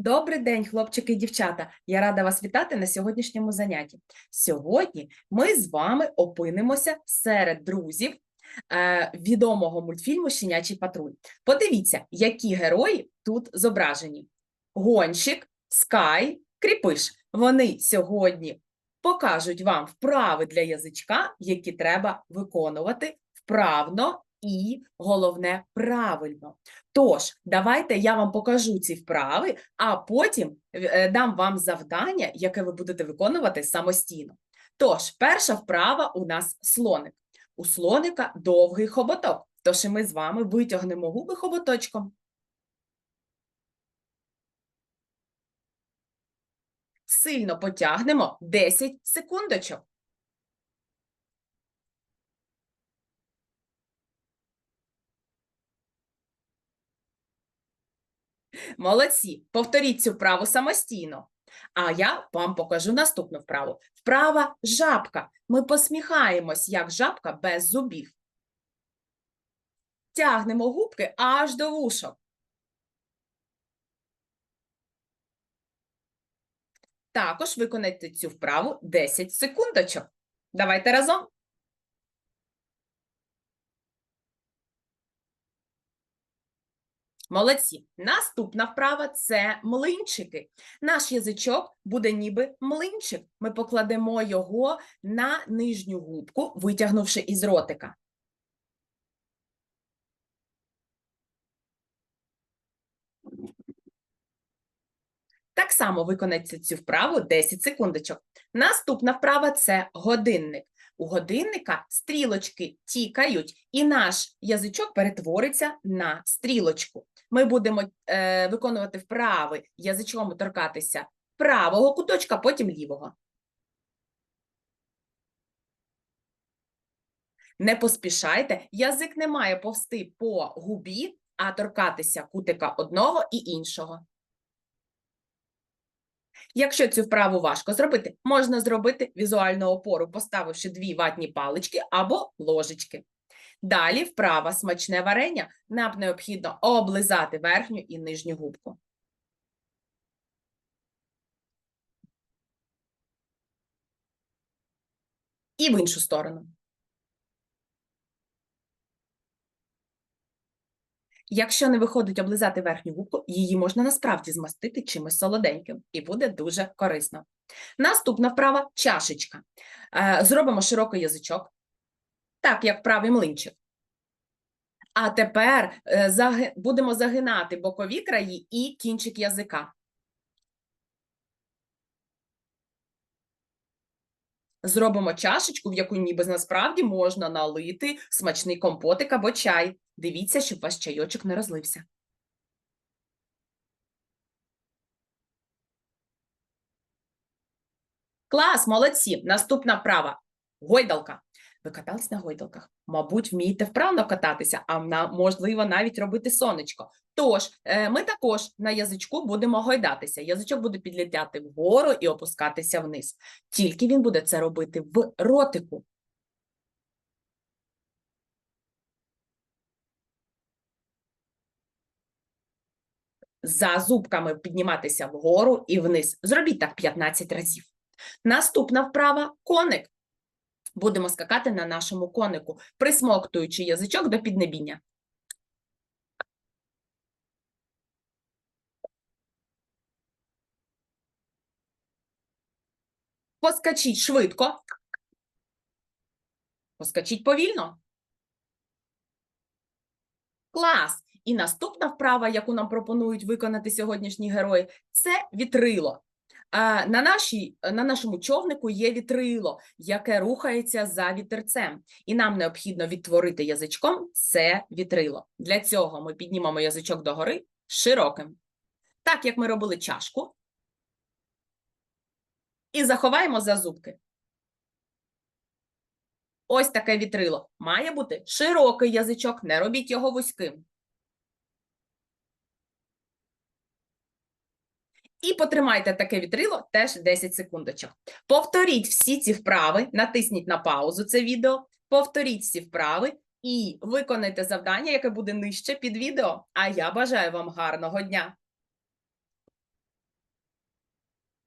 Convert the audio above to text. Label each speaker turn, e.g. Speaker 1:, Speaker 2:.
Speaker 1: Добрий день, хлопчики і дівчата! Я рада вас вітати на сьогоднішньому занятті. Сьогодні ми з вами опинимося серед друзів е, відомого мультфільму Щенячий патруль. Подивіться, які герої тут зображені: Гонщик, Скай, Кріпиш. Вони сьогодні покажуть вам вправи для язичка, які треба виконувати вправно і головне правильно. Тож, давайте я вам покажу ці вправи, а потім е, дам вам завдання, яке ви будете виконувати самостійно. Тож, перша вправа у нас слоник. У слоника довгий хоботок. Тож і ми з вами витягнемо губи хоботочком. Сильно потягнемо 10 секундочок. Молодці, повторіть цю вправу самостійно. А я вам покажу наступну вправу. Вправа жабка. Ми посміхаємось, як жабка без зубів. Тягнемо губки аж до вушок. Також виконайте цю вправу 10 секундочок. Давайте разом. Молодці. Наступна вправа це млинчики. Наш язичок буде ніби млинчик. Ми покладемо його на нижню губку, витягнувши із ротика. Так само виконайте цю вправу 10 секундочок. Наступна вправа це годинник. У годинника стрілочки тікають, і наш язичок перетвориться на стрілочку. Ми будемо е, виконувати вправи, язичком торкатися правого куточка, потім лівого. Не поспішайте, язик не має повсти по губі, а торкатися кутика одного і іншого. Якщо цю вправу важко зробити, можна зробити візуальну опору, поставивши дві ватні палички або ложечки. Далі вправа смачне варення. Нам необхідно облизати верхню і нижню губку. І в іншу сторону. Якщо не виходить облизати верхню губку, її можна насправді змастити чимось солоденьким, і буде дуже корисно. Наступна вправа чашечка. Е, зробимо широкий язичок, так як правий млинчик. А тепер е, будемо загинати бокові краї і кінчик язика. Зробимо чашечку, в яку ніби насправді можна налити смачний компотик або чай. Дивіться, щоб ваш чайочок не розлився. Клас, молодці! Наступна права Гойдалка. Ви катались на гойдалках? Мабуть, вмієте вправно кататися, а можливо навіть робити сонечко. Тож, е, ми також на язичку будемо гойдатися. Язичок буде підлітати вгору і опускатися вниз. Тільки він буде це робити в ротику. За зубками підніматися вгору і вниз. Зробіть так 15 разів. Наступна вправа коник. Будемо скакати на нашому конику, присмоктуючи язичок до піднебіння. Поскачіть швидко. Поскачіть повільно. Клас! І наступна вправа, яку нам пропонують виконати сьогоднішні герої, це вітрило. На нашій, на нашому човнику є вітрило, яке рухається за вітерцем, і нам необхідно відтворити язичком це вітрило. Для цього ми піднімемо язичок догори широким, так як ми робили чашку, і заховаємо за зубки. Ось таке вітрило. Має бути широкий язичок, не робіть його вузьким. І потримайте таке вітрило теж 10 секундочок. Повторіть всі ці вправи, натисніть на паузу це відео, повторіть всі вправи і виконайте завдання, яке буде нижче під відео. А я бажаю вам гарного дня!